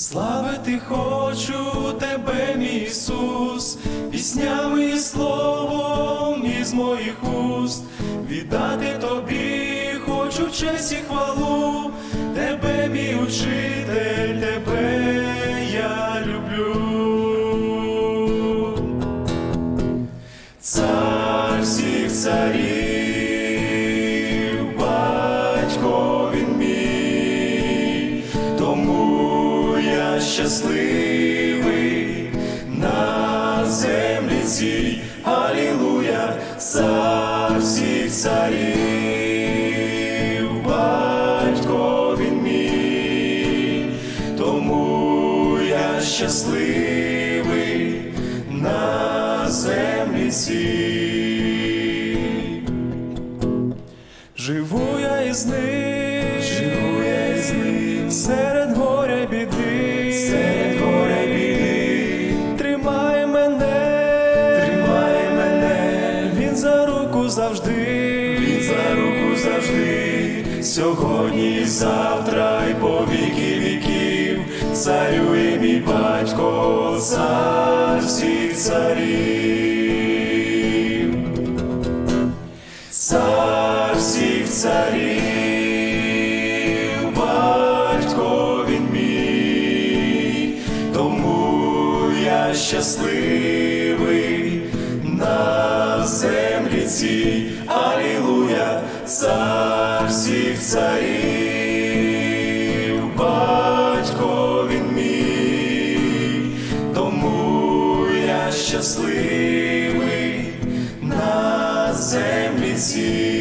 Славити хочу тебе, мій Ісус, піснями і словом із моїх уст, віддати тобі хочу честь і хвалу, тебе, мій учитель, тебе я люблю. Цар всіх царів, щасливий на землі цій, Алілуя, цар всіх царів, батько він мій, тому я щасливий на землі цій. Живу я із ним, живу я із ним, серед горя за руку завжди, сьогодні і завтра, й по віки віків, царює мій батько, цар всіх царів. Цар всіх царів, батько він тому я щасливий на землі цій, цар всіх царів, батько він мій, тому я щасливий на землі цій.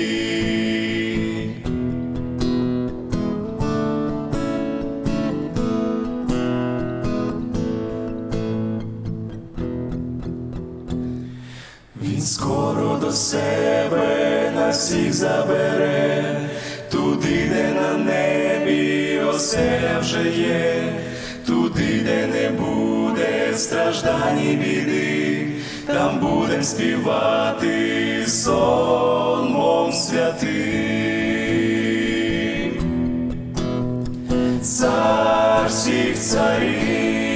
Він скоро до себе нас всіх забере, туди, де на небі оселя вже є, туди, де не буде страждань і біди, там будем співати сон мов святий. Цар всіх царів,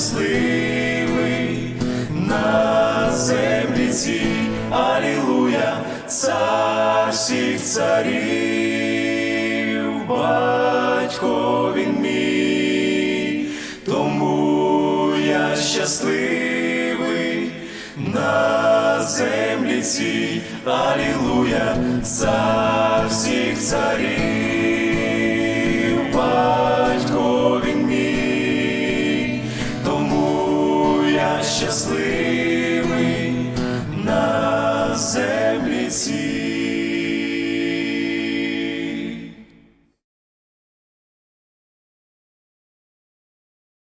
щасливий на землі цій, Алілуя, цар всіх царів, батько він мій, тому я щасливий на землі цій, Алілуя, цар всіх царів, Just leave.